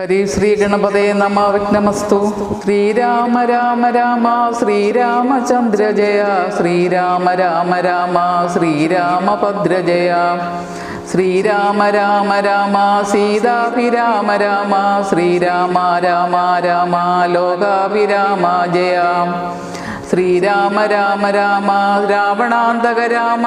ഹരി ശ്രീ ഗണപതേ നമ. വിഘ്നമസ്തു. ശ്രീരാമ രാമ രാമ ശ്രീരാമചന്ദ്ര ജയ. ശ്രീരാമ രാമ രാമ ശ്രീരാമഭദ്ര ജയ. ശ്രീരാമ രാമ രാമ സീതാഭിരാമ രാമ ശ്രീരാമ രാമ രാമ ലോകാഭിരാമ ജയ. ശ്രീരാമ രാമ രാമ. രാവണാന്തക രാമ.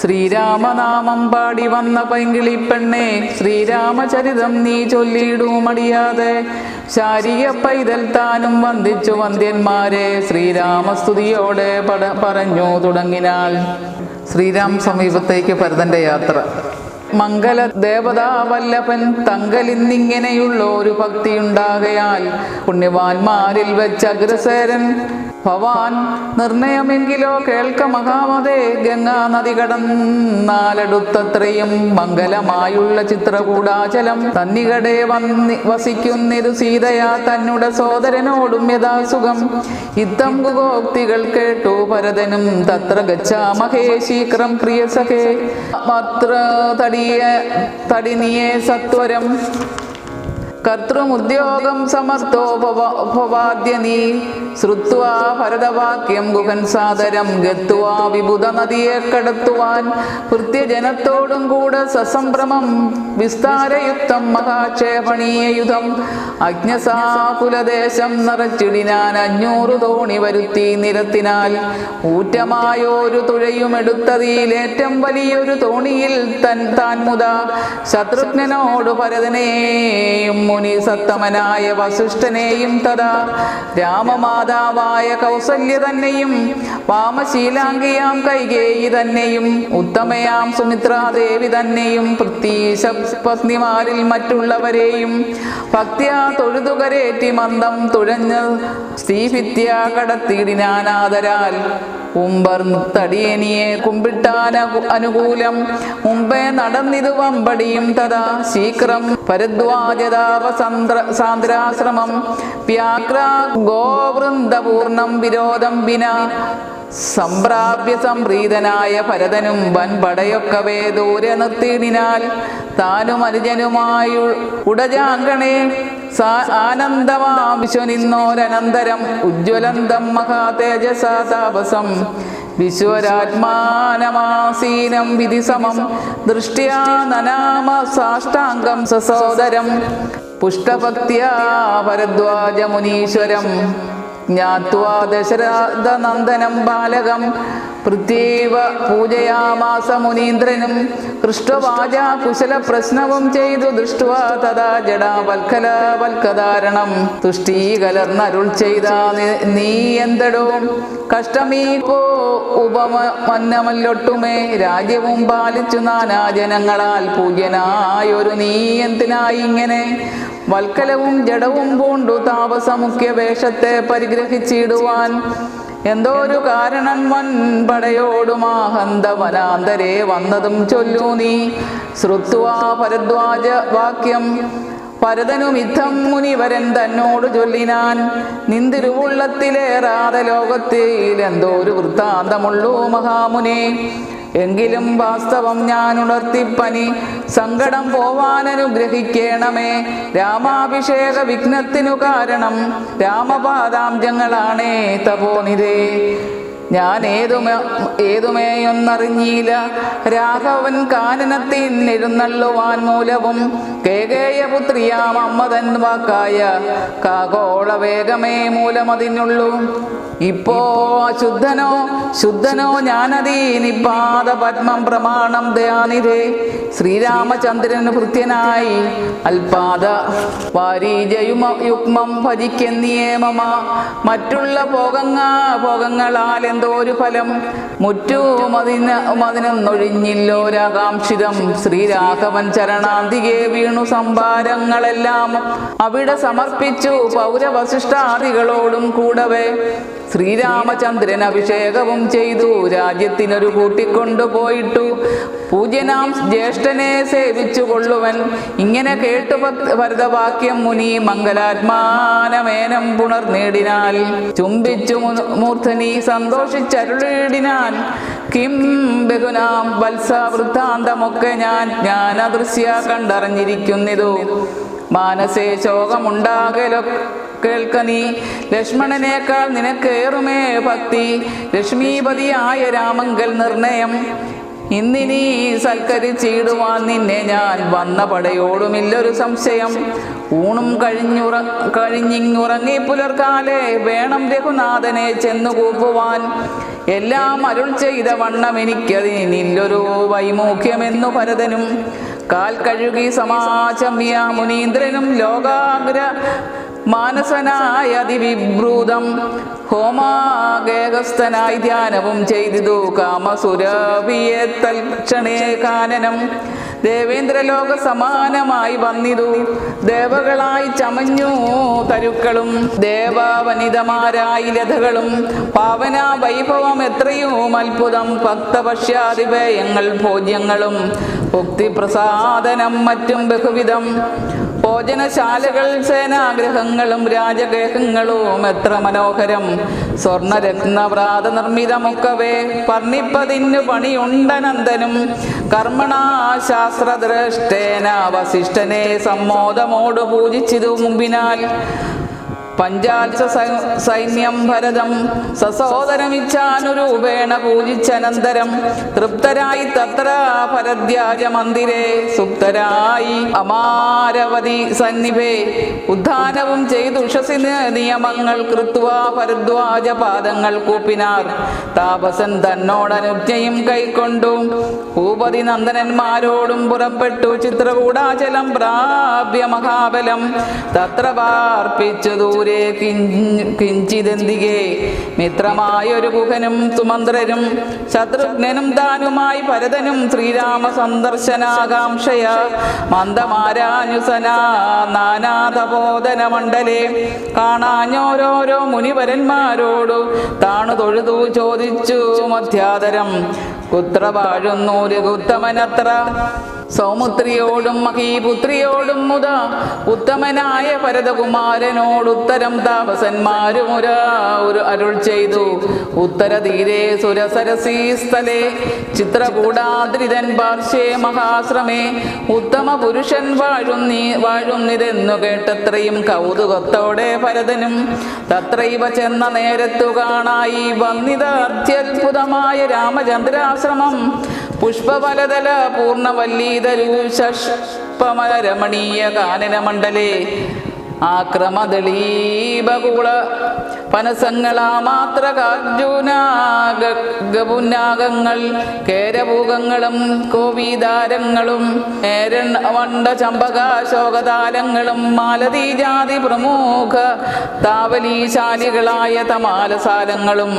ശ്രീരാമനാമം പാടി വന്ന പൈങ്കിളി പെണ്ണെ ശ്രീരാമചരിതം നീ ചൊല്ലിയിടുമടിയാതെ. ശാരിയ പൈതൽ താനും വന്ദിച്ചു വന്ദ്യന്മാരെ ശ്രീരാമസ്തുതിയോടെ പട പറഞ്ഞു തുടങ്ങിനാൽ. ശ്രീരാം സമീപത്തേക്ക് ഭരതന്റെ യാത്ര. മംഗല ദേവതാ വല്ലഭൻ തങ്കലിന്നിങ്ങനെയുള്ള ഒരു ഭക്തിയുണ്ടാകയാൽ പുണ്യവാന്മാരിൽ വെച്ച് അഗ്രസേരൻ ഭവാൻ നിർണയമെങ്കിലോ കേൾക്ക മഹാമതേ. ഗംഗാ നദി കടന്നാലടുത്തത്രയും മംഗലമായുള്ള ചിത്രകൂടാചലം. തന്നികടെ വന്നി വസിക്കുന്നിരു സീതയാ തന്നുടെ സോദരനോടും യഥാസുഖം. ഇത്തം ഗുഗോക്തികൾ കേട്ടു ഭരതനും തത്ര ഗച്ഛാമഹേ ശീക്രം പ്രിയസഖേ അത്ര തടിയ തടിനിയെ സത്വരം. കർത്തൃമുദ്യോഗം സമർത്ഥോപവാദ്യ നീ ശ്രുത്വാ ഭരതവാക്യം ഗുഹൻ സാദരം ഗത്വാ വിബുധ നദിയെ കടത്തുവാൻ. ഭൃത്യജനത്തോടും കൂടെ സസംഭ്രമം വിസ്താരയുക്തം മഹാക്ഷേപണീയ യുധം അജ്ഞസാകുലദേശം നിറച്ചിടിനാൻ അഞ്ഞൂറ് തോണി വരുത്തി നിരത്തിനാൽ. ഊറ്റമായോരു തുഴയുമെടുത്തതിലേറ്റം വലിയൊരു തോണിയിൽ തൻ താൻ മുത ശത്രുഘ്നനോട് ഭരതനെയും മുനി സത്തമനായ വസിഷ്ഠനെയും തഥാ രാമമാതാവായ കൗസല്യ തന്നെയും വാമശീലാംഗിയാം കൈകേയി തന്നെയും ഉത്തമയാം സുമിത്രാദേവി തന്നെയും പ്രത്യീശ പത്നിമാരിൽ മറ്റുള്ളവരെയും ഭക്തിയാ തൊഴുതുകരേറ്റി മന്ദം തുഴഞ്ഞ് സ്ത്രീഭിത്യ കടത്തിയിടിനാനാദരാൽ ഉമ്പർ തടിയനിയെ കുമ്പിട്ടാന അനുകൂലം. മുമ്പേ നടന്നിതു വമ്പടിയും തഥാ ശീക്രം പരദ്വാജതാവസന്ദ്ര സാന്ദ്രാശ്രമം. വ്യാക്ര ഗോവൃന്ദപൂർണം വിരോധം വിന സംപ്രാപ്യ സംപ്രീതനായ ഭരതനും വൻ പടയൊക്കവേ ദൂരെ നിർത്തിയതിനാൽ താനും അനുജനുമായി ഉടജാങ്കണേ. ആനന്ദമാവിശ്വനിന്നോരനന്തരം ഉജ്ജ്വലന്തം മഹാതേജസാ താപസം. വിശ്വരാത്മാനമാസീനം വിധിസമം. ദൃഷ്ട്യാ നനാമ സാഷ്ടാംഗം സസോദരം. പുഷ്ടഭക്തിയാ ഭരദ്വാജമുനീശ്വരം. ജ്ഞാത്വാ ദശരഥനന്ദനം ബാലകം. പൃഥ്വീവ പൂജയാമാസ മുനീന്ദ്രനും ഹൃഷ്ടവാച കുശല പ്രശ്നവും ചെയ്തു ദൃഷ്ടുവ തഥാ ജഡാവൽക്കല വൽക്കധാരണം. തുഷ്ടീകലർന്നരുൾ ചെയ്ത നീ എന്തടോ? കഷ്ടമീ പോ ഉപമന്നമല്ലൊട്ടുമേ. രാജ്യവും പാലിച്ചു നാനാജനങ്ങളാൽ പൂജ്യനായൊരു നീ എന്തിനായി ഇങ്ങനെ? വൽക്കലവും ജഡവും പൂണ്ടു താപസമുഖ്യ വേഷത്തെ പരിഗ്രഹിച്ചിടുവാൻ. എന്തോ ഒരു കാരണം വൻ പടയോടുമാഹന്ത വനാന്തരെ വന്നതും ചൊല്ലൂ നീ. ശ്രുത്വാ ഭരദ്വാജ വാക്യം. ഭരതനുമിദ്ധം മുനിവരൻ തന്നോട് ചൊല്ലിനാൻ. നിന്തിരുവുള്ളത്തിലേറാതെ ലോകത്തിൽ എന്തോ ഒരു വൃത്താന്തമുള്ളൂ മഹാമുനെ. എങ്കിലും വാസ്തവം ഞാൻ ഉണർത്തിപ്പനി സങ്കടം പോവാൻ അനുഗ്രഹിക്കണമേ രാമാഭിഷേക വിഘ്നത്തിനു കാരണം രാമപാദാംജങ്ങളാണേ തപോനിരേ ഞാൻ ഏതുമേ ഏതുമേയൊന്നറിഞ്ഞില്ല. രാഘവൻ കാനനത്തിൻ എഴുന്നള്ളുവാൻ മൂലവും കേകേയപുത്രിയാം അമ്മതൻ വാക്കായ കാകോള വേഗമേ മൂലമതിനുള്ളൂ ഇപ്പോ അശുദ്ധനോ ശുദ്ധനോ ഞാനതീനിപ്പാദ പത്മം പ്രമാണം ദയാനിരേ ശ്രീരാമചന്ദ്രന് ഭൃത്യനായി അൽപാദ വാരീജയുമ യുഗ്മം മറ്റുള്ള ഭോഗങ്ങ ഭോഗങ്ങളാൽ എന്തോ ഒരു ഫലം മുറ്റുമതിന് അതിന് അതിനൊന്നൊഴിഞ്ഞില്ലോരാകാംക്ഷിതം ശ്രീരാഘവൻ ചരണാന്തികെ വീണു സംഭാരങ്ങളെല്ലാം. അവിടെ സമർപ്പിച്ചു പൗരവശിഷ്ടാദികളോടും കൂടവേ. ശ്രീരാമചന്ദ്രൻ അഭിഷേകവും ചെയ്തു. രാജ്യത്തിനൊരു കൂട്ടിക്കൊണ്ടുപോയിട്ടു പൂജ്യനാം ജ്യേഷ്ഠനെ സേവിച്ചു കൊള്ളുവൻ ഇങ്ങനെ കേട്ടു ഭരതവാക്യം മുനി മംഗലാത്മാനമേനം പുണർനേടിനാൽ ചുംബിച്ചു മൂർധനി സന്തോഷിച്ചരുളിടിനാൻ. കിം ബഹുനാം വത്സ വൃത്താന്തമൊക്കെ ഞാൻ ജ്ഞാനദൃശ്യ കണ്ടറിഞ്ഞിരിക്കുന്നിതു. മാനസേ ശോകമുണ്ടാകലോ കേൾക്ക നീ ലക്ഷ്മണനേക്കാൾ നിനക്കേറുമേ ഭക്തി. ലക്ഷ്മീപതിയായ രാമങ്കൽ നിർണയം. ഇന്നിനി സൽക്കരിച്ചിടുവാൻ നിന്നെ ഞാൻ വന്ന പടയോടുമില്ലൊരു സംശയം. ഊണും കഴിഞ്ഞുറ കഴിഞ്ഞിങ്ങുറങ്ങി പുലർക്കാലെ വേണം രഘുനാഥനെ ചെന്നു കൂപ്പുവാൻ എല്ലാം അരുൾ ചെയ്ത വണ്ണം എനിക്കതിനില്ലൊരു വൈമുഖ്യമെന്നു ഭരതനും. കാൽ കഴുകി സമാചമ്യ മുനീന്ദ്രനും ലോകാഗ്ര മാനസനായ അതിവിഭ്രൂതം ഹോമാഗേഹസ്ഥനായി ധ്യാനവും ചെയ്തു കാമസുരവിയെ തൽക്ഷണേ കാനനം. ദേവേന്ദ്രലോക സമാനമായി വന്നിതു. ദേവകളായി ചമഞ്ഞു തരുക്കളും ദേവാവനിതമാരായി ലതകളും. പാവന വൈഭവം എത്രയും അത്ഭുതം ഭക്തപക്ഷ്യാതിപേയങ്ങൾ ഭോജ്യങ്ങളും ഭുക്തിപ്രസാദനം മറ്റും ബഹുവിധം. ഭോജനശാലകൾ സേനാഗ്രഹങ്ങളും രാജഗ്രഹങ്ങളും എത്ര മനോഹരം. സ്വർണരത്നവ്രാത നിർമ്മിതമൊക്കവേ പർണിപ്പതിന് പണിയുണ്ടനന്ദനും കർമ്മണാ ശാസ്ത്രദ്രഷ്ടേന വസിഷ്ഠനെ സമ്മോദമോട് പൂജിച്ചിതു മുമ്പിനാൽ. പഞ്ചാൽസ സൈന്യം ഭരതം സസോദരമിച്ഛാനുരൂപേണ പൂജിച്ചനന്തരം തൃപ്തരായി തത്ര ഭരദ്യാജ മന്ദിരേ സുപ്തരായി അമാരവതി സന്നിഭേ ഉദ്ധാനവും ചെയ്തു നിയമങ്ങൾ കൃത്വ ഭരദ്വാജ പാദങ്ങൾ കൂപ്പിനാർ താപസൻ തന്നോടനുജ്ഞയും കൈക്കൊണ്ടു ഭൂപതി നന്ദനന്മാരോടും പുറപ്പെട്ടു ചിത്രകൂടാചലം പ്രാപ്യ മഹാബലം തത്ര പാർപ്പിച്ചു ദൂരെ കിഞ്ച്- മിത്രമായ ഒരു ഗുഹനും സുമന്ത്രരും ശത്രുഘ്നനും താനുമായി ഭരതനും ശ്രീരാമ സന്ദർശനാകാംക്ഷയ മന്ദമാരാനുസനാ നാനാതപോധന മണ്ഡലേ കാണാഞ്ഞോരോരോ മുനിവരന്മാരോടു താണു തൊഴുതു ചോദിച്ചു മധ്യാതരം. കുത്ര വാഴുന്നൂര് രഘുത്തമനത്ര സൗമുത്രിയോടും മഹീപുത്രിയോടും മുത ഉത്തമനായ ഭരതകുമാരനോടുത്തരം താപസന്മാരുമുര ഒരു അരുൾ ചെയ്തു. ഉത്തരതീരെ സുരസരസീ സ്ഥലേ ചിത്രകൂടാദ്രിതൻ പാർശ്വേ മഹാശ്രമേ ഉത്തമ പുരുഷൻ വാഴുന്നി വാഴുന്നിതെന്നു കേട്ടത്രയും കൗതുകത്തോടെ ഭരതനും തത്രൈവ ചെന്ന നേരത്തു കാണായി വന്നിത അത്യത്ഭുതമായ രാമചന്ദ്രാശ്രമം. പുഷ്പഫലതല പൂർണവല്ലീതരൂഷമരമണീയ കാനനമണ്ഡലേ. ആക്രമദളീപകുള പനസങ്ങളാ മാത്ര ഗപുന്നാഗങ്ങൾ കേരഭൂകങ്ങളും കോവീതാരങ്ങളും വണ്ട ചമ്പകാശോകതാരങ്ങളും മാലതീജാതി പ്രമുഖ താവലീശാലികളായ തമാലസാലങ്ങളും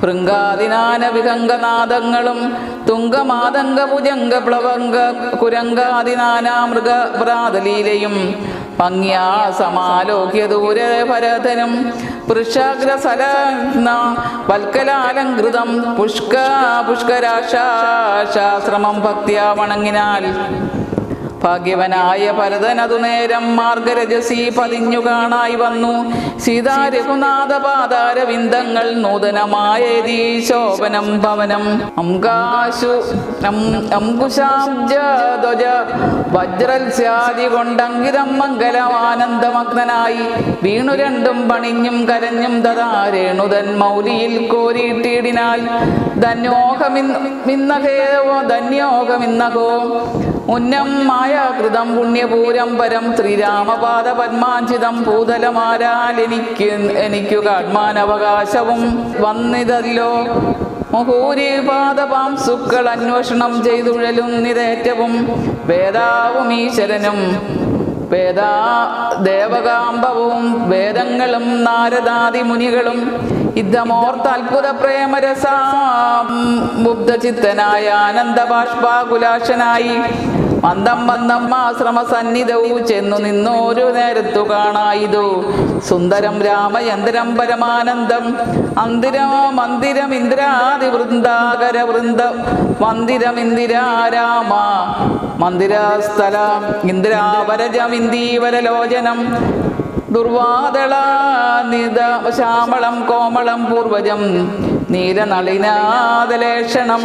ഭൃംഗാദിനാന വിഹംഗനാദങ്ങളും തുങ്കമാതംഗ ഭുജംഗ പ്ലവംഗ കുരങ്കാദിനാനാമൃഗ പ്രാതലീലയും ഭംഗ്യാ സമാലോക്യ ദൂരെ ഭരതനും വൃഷാഗ്രസലഗ്ന വൽക്കലാലംകൃതം പുഷ്ക പുഷ്കരാശാശ്രമം ഭക്തിയാ വണങ്ങിനാൽ. ഭാഗ്യവനായ ഭരതൻ അതു നേരം മാർഗരജസി പതിഞ്ഞു കാണായി വന്നു. സീതാ രഘുനാഥ പാതാരവിന്ദങ്ങൾ നൂതനമായ ശോഭനം ഭവനം. അംകാശു അംകുശാബ്ജധ്വജ വജ്രൽസ്യാദി കൊണ്ടങ്കിതം മംഗലമാനന്ദമഗ്നായി വീണു രണ്ടും പണിഞ്ഞും കരഞ്ഞും തഥാ മൗലിയിൽ കോരിയിട്ടിടിനാൽ ധന്യോഹമിന്നഹേവോ ധന്യോഹമിന്നഹോ ഉന്നം മായാകൃതം പുണ്യപൂരം പരം ശ്രീരാമപാദ പത്മാഞ്ചിതം ഭൂതലമാരാൽ എനിക്ക് എനിക്കു കാത്മാനവകാശവും വന്നിതല്ലോ. മുഹൂരിപാദപാംസുക്കൾ അന്വേഷണം ചെയ്തുഴലും നിരേറ്റവും വേദാവും ഈശ്വരനും. വേദാ ദേവകാംബവും വേദങ്ങളും നാരദാദി മുനികളും ഇതമോർത്ത് അത്ഭുത പ്രേമരസാം ആനന്ദ ബാഷ്പാകുലാശനായി മന്ദം മന്ദം ആശ്രമ സന്നിധവും ചെന്നു നിന്നോരു നേരത്തു കാണായിതു. സുന്ദരം രാമയന്ത്രം പരമാനന്ദം. അന്തിരം മന്ദിരം ഇന്ദ്രാതി വൃന്ദാകര വൃന്ദ. മന്ദിരം ഇന്ദിരാരാമ മന്ദിരസ്ഥല ഇന്ദ്രാവരജം ഇന്ദീവരലോചനം ദുർവാദള നിത ശ്യാമളം കോമളം പൂർവജം നീലനളിനാദലേഷണം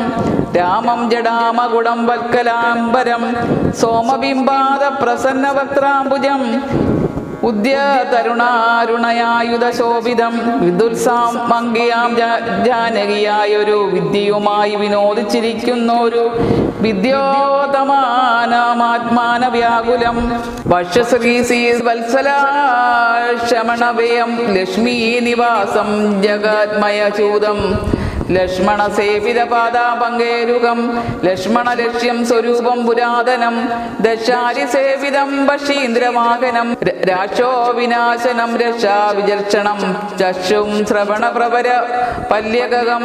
രാമം ജഡാമകുടം വൽക്കലാംബരം. സോമബിംബാദ പ്രസന്ന വക്രാംബുജം ഉദ്യ തരുണാരുണയായുധ ശോഭിതം. വിദുത്സാം മങ്കിയാം ജാനകിയായൊരു വിദ്യയുമായി വിനോദിച്ചിരിക്കുന്നൊരു വിദ്യോതമാനമാത്മാന വ്യാകുലം വത്സലാക്ഷമണവയം ലക്ഷ്മീ നിവാസം ജഗന്മയചൂതം ലക്ഷ്മണ സേവിത പാദാപങ്കേരുകം ലക്ഷ്മണ ലക്ഷ്യം സ്വരൂപം പുരാതനം. ദശാരി സേവിതം പക്ഷീന്ദ്രവാഹനം രാശോ വിനാശനം രക്ഷാ വിചർഷണം. ചക്ഷും ശ്രവണ പ്രവര പല്യകം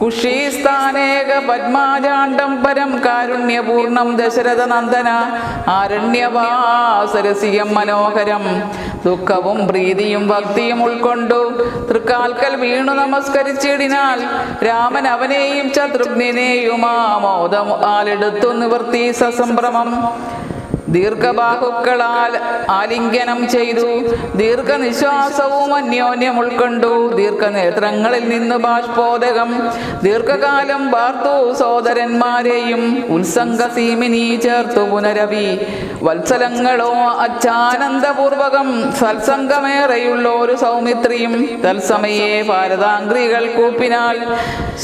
കുഷീസ്ഥാനേക പത്മാജാണ്ഡം പരം കാരുണ്യപൂർണം ദശരഥ നന്ദന ആരണ്യവാസരസിയം മനോഹരം. ദുഃഖവും പ്രീതിയും ഭക്തിയും ഉൾക്കൊണ്ടു തൃക്കാൽക്കൽ വീണു നമസ്കരിച്ചിടിനാൽ രാമൻ അവനെയും ശത്രുഘ്നെയുമാ മോദം ആലെടുത്തു നിവർത്തി സസംഭ്രമം. ദീർഘബാഹുക്കളാൽ ആലിംഗനം ചെയ്തു. ദീർഘനിശ്വാസവും അന്യോന്യം ഉൾക്കൊണ്ടു. ദീർഘനേത്രങ്ങളിൽ നിന്ന് ബാഷ്പോദകം. ദീർഘകാലം വാർത്തു സോദരന്മാരെയും ഉത്സംഗ സീമിനി ചേർത്തു പുനരവി. വത്സലങ്ങളോ അച്ചാനന്ദപൂർവകം സത്സംഗമേറെയുള്ളൊരു സൗമിത്രിയും തത്സമയെ ഭാരതാംഗ്രികൾ കൂപ്പിനാൽ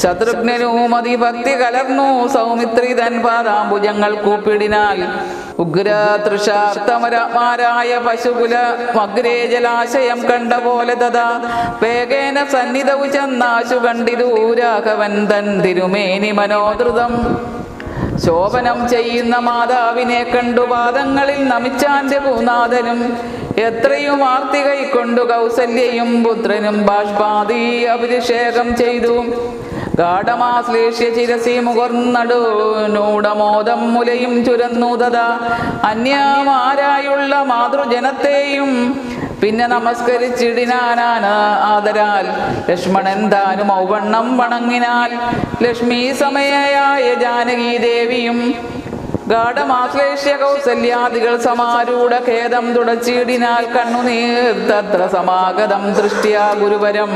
ശത്രുഘ്നനും അതിഭക്തി കലർന്നു. സൗമിത്രി തൻ പാദാംബുജങ്ങൾ കൂപ്പിടിനാൽ ഉഗ്ര തൃഷാർത്ഥമരമാരായ പശുകുല മഗ്രേ ജലാശയം കണ്ട പോലെ തഥാ വേഗേന സന്നിധവു ചെന്നാശു കണ്ടിതു രാഘവൻ തൻ തിരുമേനി മനോദ്രുതം ശോഭനം ചെയ്യുന്ന മാതാവിനെ കണ്ടു പാദങ്ങളിൽ നമിച്ചാന്റെ പൂനാഥനും എത്രയും ആർത്തി കൈക്കൊണ്ടു കൗസല്യയും പുത്രനും ബാഷ്പാതി അഭിഷേകം ചെയ്തു. ഗാഠമാശ്ലേഷ്യ ചിരസി മുകർന്നടു നൂടമോദം മുലയും ചുരന്നു തഥാ അന്യമാരായുള്ള മാതൃജനത്തെയും പിന്നെ നമസ്കരിച്ചിടിനാനാണ് ആദരാൽ. ലക്ഷ്മണൻ താനും ഔവണ്ണം വണങ്ങിനാൽ. ലക്ഷ്മി സമയായ ജാനകി ദേവിയും ഗാഠമാശ്ലേഷ്യ കൗസല്യാദികൾ സമാരൂഢ ഖേദം തുടച്ചിടിനാൽ കണ്ണുനീർ തത്ര സമാഗതം ദൃഷ്ട്യാ ഗുരുവരം.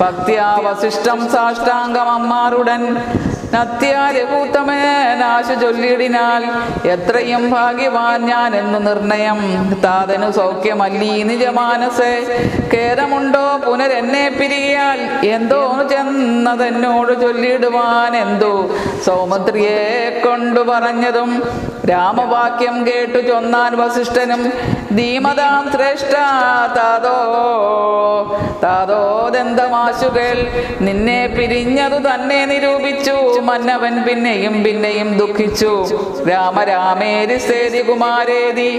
ഭക്തിയാ വസിഷ്ഠം സാഷ്ടാംഗം അമ്മാറുടൻ നത്യാരകൂത്തമേനാശു ചൊല്ലിടിനാൽ എത്രയും ഭാഗ്യവാൻ ഞാൻ എന്നു നിർണയം. താതനു സൗഖ്യമല്ലീ നിജമാനസേ ഖേദമുണ്ടോ പുനരെന്നെ പിരിയാൽ? എന്തോ ചെന്നതെന്നോട് ചൊല്ലിടുവാൻ എന്തോ? സൗമത്രിയെ കൊണ്ടു പറഞ്ഞതും രാമവാക്യം കേട്ടു ചൊന്നാൻ വസിഷ്ഠനും. ധീമതാം ശ്രേഷ്ഠ താതോ താതോദന്തമാശുകൾ നിന്നെ പിരിഞ്ഞതു തന്നെ നിരൂപിച്ചു. മന്നവൻ പിന്നെയും പിന്നെയും ദുഃഖിച്ചു. രാമ രാമേരി സേതി കുമാരേതി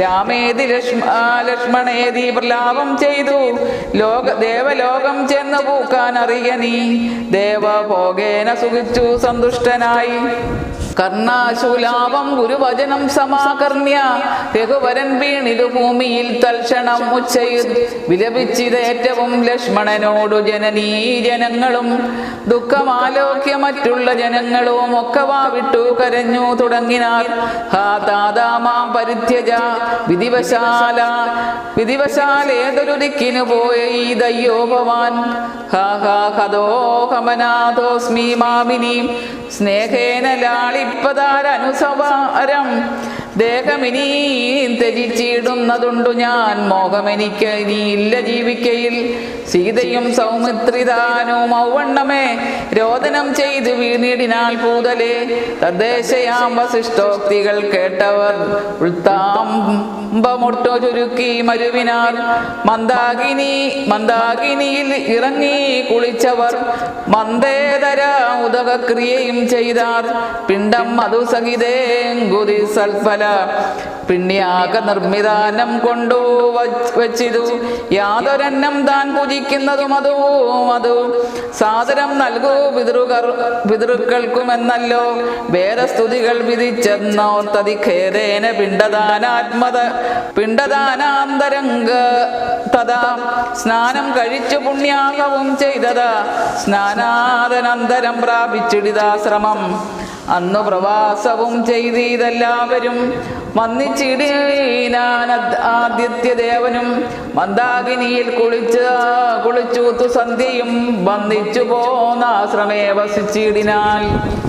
രാമേതി ലക്ഷ്മ ലക്ഷ്മണേതി പ്രലാപം ചെയ്തു. ലോക ദേവലോകം ചെന്ന് പൂക്കാൻ അറിയ നീ. ദേവഭോഗേന സുഖിച്ചു സന്തുഷ്ടനായി. കർണാശൂലാപം ഗുരുവചനം സമാകർണ്യ. രഘുവരൻ വീണിതു ഭൂമിയിൽ തൽക്ഷണം ഉച്ചയിൽ വിലപിച്ചിതേറ്റവും ലക്ഷ്മണനോടു ജനനീ ജനങ്ങളും ദുഃഖമാലോക്യ മറ്റുള്ള ജനങ്ങളും ഒക്കെ വാവിട്ടു കരഞ്ഞു തുടങ്ങിനാൽ ഹാ പരിത്യജ വിധിവശാല വിധിവശാൽ ഏതൊരു ദിക്കിനു പോയ ഈ ദയ്യോ ഭവാൻ ഹാ മാമിനി സ്നേഹേന ലാളിപ്പതാരനുസവാരം ദേഹമിനി ത്യജിച്ചിടുന്നതുണ്ടു ഞാൻ. മോഹമെനിക്ക് ഇനിയില്ല ജീവിക്കയിൽ. സീതയും സൗമിത്രിതാനും ഔവണ്ണമേ രോദനം ചെയ്ത് വീണിടിനാൽ പൂതലേ. തദ്ദേശയാം വസിഷ്ഠോക്തികൾ കേട്ടവർ ഉൾത്താമ്പമൊട്ടോ ചുരുക്കി മരുവിനാർ മന്ദാകിനി മന്ദാകിനിയിൽ ഇറങ്ങി കുളിച്ചവർ മന്ദേതര ഉദകക്രിയയും ചെയ്താർ. പിണ്ടം മധുസഹിതേങ്കുതി സൽഫല പിണ്യാക നിർമ്മിതാനം കൊണ്ടു വച്ച് വച്ചിതു. യാതൊരന്നം താൻ പൂജിക്കുന്നതും അതോ അതും സാദരം നൽകൂ പിതൃകർ പിതൃക്കൾക്കുമെന്നല്ലോ. വേദസ്തുതികൾ വിധിച്ചെന്നോർത്തതി ഖേദേന പിണ്ടദാനാത്മത പിണ്ടദാനാന്തരംഗ തഥാ. സ്നാനം കഴിച്ചു പുണ്യാകവും ചെയ്തതാ. സ്നാനാദനന്തരം പ്രാപിച്ചിടിതാശ്രമം അന്നു പ്രവാസവും ചെയ്തീതെല്ലാവരും ആദിത്യദേവനും മന്ദാകിനിയിൽ കുളിച്ച് കുളിച്ചൂത്തു സന്ധ്യയും വന്നിച്ചു പോന്നാശ്രമേ വസിച്ചിടിനാൽ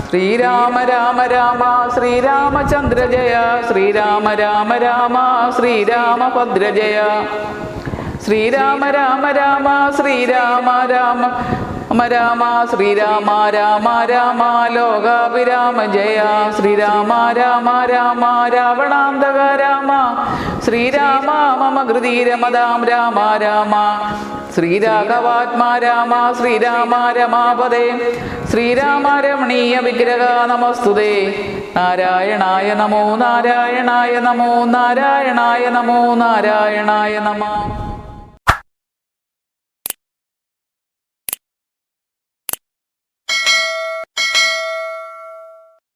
ശ്രീരാമ രാമ രാമ ശ്രീരാമചന്ദ്ര ജയ ശ്രീരാമ രാമ രാമ ശ്രീരാമഭദ്ര ശ്രീരാമ രാമ രാമ ശ്രീരാമ രാമ രാമ രാമ ശ്രീരാമ രാമ രാമ ലോകാഭിരാമ ജയ. ശ്രീരാമ രാമ രാമ രാവണാന്തക രാമ. ശ്രീരാമ മമ കൃതീരമതാം രാമ രാമ. ശ്രീരാഘവാത്മാ രാമ ശ്രീരാമ രമാപദേ ശ്രീരാമ രമണീയ വിഗ്രഹ നമസ്തുതേ. നാരായണായ നമോ നാരായണായ നമോ നാരായണായ നമോ നാരായണായ നമ.